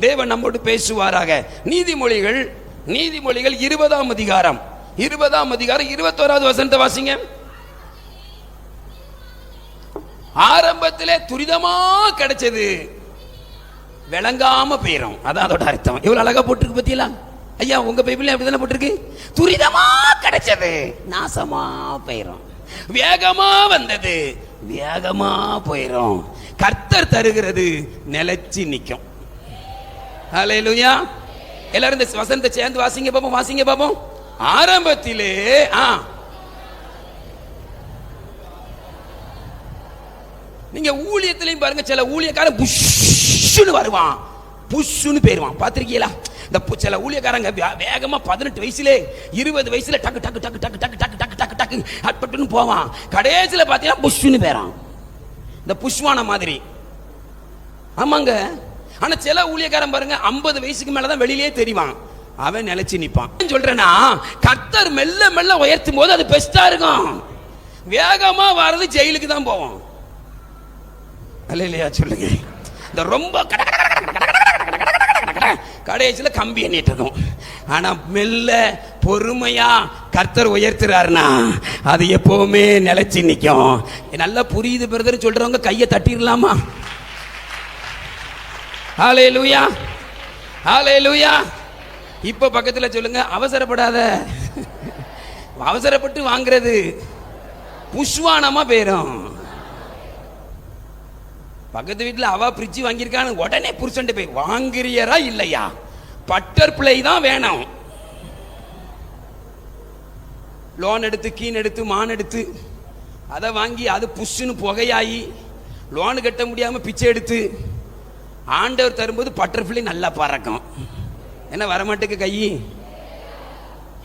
தேவன் நம்மோடு பேசுவாராக. நீதிமொழிகள் நீதிமொழிகள் இருபதாம் அதிகாரம். இருபதாம் அதிகாரம் இருபத்தோராவது வசனத்தை வாசிங்க. ஆரம்பத்திலே துரிதமா கிடைச்சது. விளங்காம போயிடும் அதான் அதோட அர்த்தம். இவ்வளவு அழகா போட்டிருக்கு பத்தியலாம் ஐயா உங்க பைபிள்ல அப்படிதானே போட்டிருக்கு? துரிதமா கிடைச்சது. நாசமா போயிடும் வேகமா வந்தது. வேகமா போயிடும் கர்த்தர் தருகிறது நிலைச்சு ஹலே லூயா எல்லாரும் இந்த வசனத்தை சேர்ந்து வாசிங்க பாப்போம் வாசிங்க பாப்போம். ஆரம்பத்திலே ஆ. நீங்க ஊழியத்திலையும் பாருங்க சில ஊழியக்காரன் புஷ்ஷுன்னு வருவான். புஷ்ஷுன்னு போயிருவான். பார்த்துருக்கீங்களா? இந்த பு- சில ஊழியக்காரங்க வே- வேகமா பதினெட்டு வயசுல இருபது வயசுல டக்கு டக்கு டக்கு டக்கு டக்கு டக்கு டக்கு டக்கு டக்கு அட்பட்டுன்னு போவான். கடைசியில் பார்த்தீங்கன்னா புஷ்ஷுன்னு போயிறான். இந்த புஷ்வான மாதிரி. ஆமாங்க. ஆனால் சில ஊழியக்காரன் பாருங்க ஐம்பது வயசுக்கு மேலே தான் வெளியிலே தெரிவான் அவன் நிலைச்சு நிற்பான் சொல்றேன்னா கத்தர் மெல்ல மெல்ல உயர்த்தும் போது அது பெஸ்டா இருக்கும் வேகமா வர்றது ஜெயிலுக்கு தான் போவோம் அல்ல இல்லையா சொல்லுங்க இந்த ரொம்ப கடைசியில் கம்பி எண்ணிட்டு இருக்கும் ஆனால் மெல்ல பொறுமையா கர்த்தர் உயர்த்துறாருனா அது எப்பவுமே நிலைச்சி நிற்கும் நல்லா புரியுது பிரதர் சொல்றவங்க கையை தட்டிடலாமா ஹாலே லூயா ஹாலே லூயா இப்போ பக்கத்தில் சொல்லுங்க அவசரப்படாத. அவசரப்பட்டு வாங்குறது. புஷ்வானமா போயிடும் பக்கத்து வீட்டில் அவ பிரிட்ஜ் வாங்கியிருக்கான்னு உடனே புருஷன்ட்டு போய் வாங்குறியரா இல்லையா? பட்டர் பிளை தான் வேணும். லோன் எடுத்து கீன் எடுத்து மான் எடுத்து அதை வாங்கி அது புஷ்ஷுன்னு புகையாகி லோனு கட்ட முடியாமல் பிச்சை எடுத்து ஆண்டவர் தரும்போது பட்டர்ஃப்ளை நல்லா பறக்கும். என்ன வரமாட்டுக்கு கை?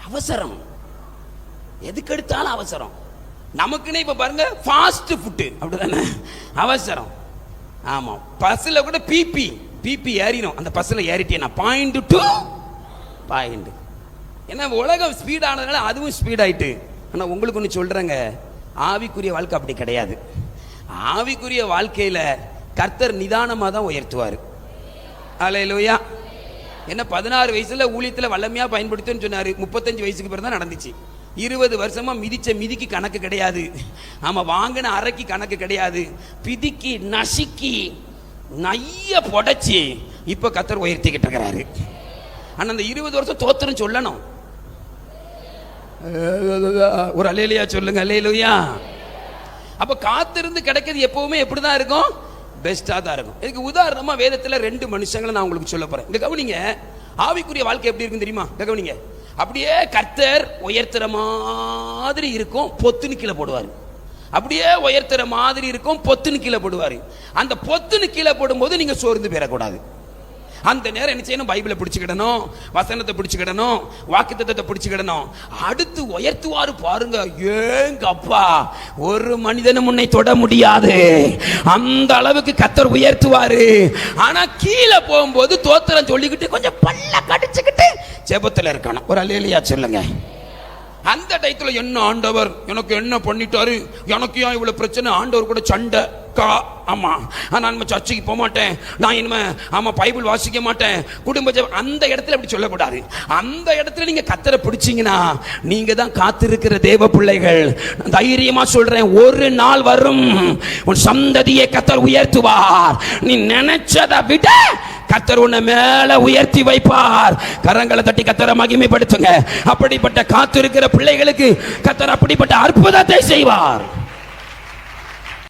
அவசரம். எதுக்கு எடுத்தாலும் அவசரம். நமக்குன்னே இப்போ பாருங்க ஃபாஸ்ட் ஃபுட்டு அப்படிதானே? அவசரம். ஆமாம் பஸ்ஸில் கூட பிபி பிபி ஏறினோம் அந்த பஸ்ஸில் ஏறிட்டேன் நான் பாயிண்ட் டு பாயிண்ட் ஏன்னா உலகம் ஸ்பீடானதுனால அதுவும் ஸ்பீடாயிட்டு ஆனால் உங்களுக்கு ஒன்று சொல்கிறேங்க ஆவிக்குரிய வாழ்க்கை அப்படி கிடையாது. ஆவிக்குரிய வாழ்க்கையில் கர்த்தர் நிதானமாக தான் உயர்த்துவார். அலையிலோயா என்ன பதினாறு வயசுல ஊழியத்தில் வல்லமையாக பயன்படுத்துன்னு சொன்னார். முப்பத்தஞ்சு வயசுக்கு பிறகு தான் நடந்துச்சு. இருபது வருஷமா மிதிச்ச மிதிக்கு கணக்கு கிடையாது. ஆமாம் வாங்கின அரைக்கு கணக்கு கிடையாது. பிதிக்கி நசுக்கி நைய புடைச்சி இப்போ கத்தர் உயர்த்திக்கிட்டு இருக்கிறாரு. ஆனால் அந்த இருபது வருஷம் தோத்துரும் சொல்லணும். ஒரு அலையிலையா சொல்லுங்க அலையிலையா அப்போ காத்திருந்து கிடைக்கிறது எப்பவுமே எப்படிதான் இருக்கும்? பெஸ்ட்டாக தான் இருக்கும். இதுக்கு உதாரணமாக வேதத்தில் ரெண்டு மனுஷங்களை நான் உங்களுக்கு சொல்ல போகிறேன் இந்த கவனிங்க. ஆவிக்குரிய வாழ்க்கை எப்படி இருக்கும் தெரியுமா? இந்த கவனிங்க. அப்படியே கர்த்தர் உயர்த்துற மாதிரி இருக்கும் பொத்துன்னு கீழே போடுவார். அப்படியே உயர்த்துற மாதிரி இருக்கும் பொத்துன்னு கீழே போடுவார். அந்த பொத்துன்னு கீழே போடும்போது நீங்கள் சோர்ந்து பெறக்கூடாது அந்த நேரம் என்ன செய்யணும்? பைபிளை பிடிச்சிக்கிடணும் வசனத்தை பிடிச்சிக்கிடணும் வாக்குத்தத்தை பிடிச்சிக்கிடணும். அடுத்து உயர்த்துவாரு பாருங்க. ஏங்க அப்பா ஒரு மனிதனும் உன்னை தொட முடியாது. அந்த அளவுக்கு கத்தர் உயர்த்துவாரு. ஆனா கீழே போகும்போது தோத்திரம் சொல்லிக்கிட்டு கொஞ்சம் பல்ல கடிச்சுக்கிட்டு ஜெபத்தில் இருக்கணும். ஒரு அலையிலையா சொல்லுங்க. அந்த டயத்துல என்ன ஆண்டவர்? எனக்கு என்ன பண்ணிட்டாரு? எனக்கு ஏன் இவ்வளவு பிரச்சனை? ஆண்டவர் கூட சண்டை. கா ஆமாம் நான் நம்ம சர்ச்சைக்கு போக மாட்டேன். நான் இனிமே ஆமாம் பைபிள் வாசிக்க மாட்டேன். குடும்ப அந்த இடத்துல அப்படி சொல்லக்கூடாது. அந்த இடத்துல நீங்கள் கத்தரை பிடிச்சிங்கன்னா நீங்கள் தான் காத்திருக்கிற தேவ பிள்ளைகள். தைரியமாக சொல்கிறேன் ஒரு நாள் வரும் உன் சந்ததியை கத்தர் உயர்த்துவார். நீ நினைச்சதை விட கத்தர் உன்னை மேல உயர்த்தி வைப்பார். கரங்களை தட்டி கத்தரை மகிமைப்படுத்துங்க. அப்படிப்பட்ட காத்திருக்கிற பிள்ளைகளுக்கு கத்தர் அப்படிப்பட்ட அற்புதத்தை செய்வார்.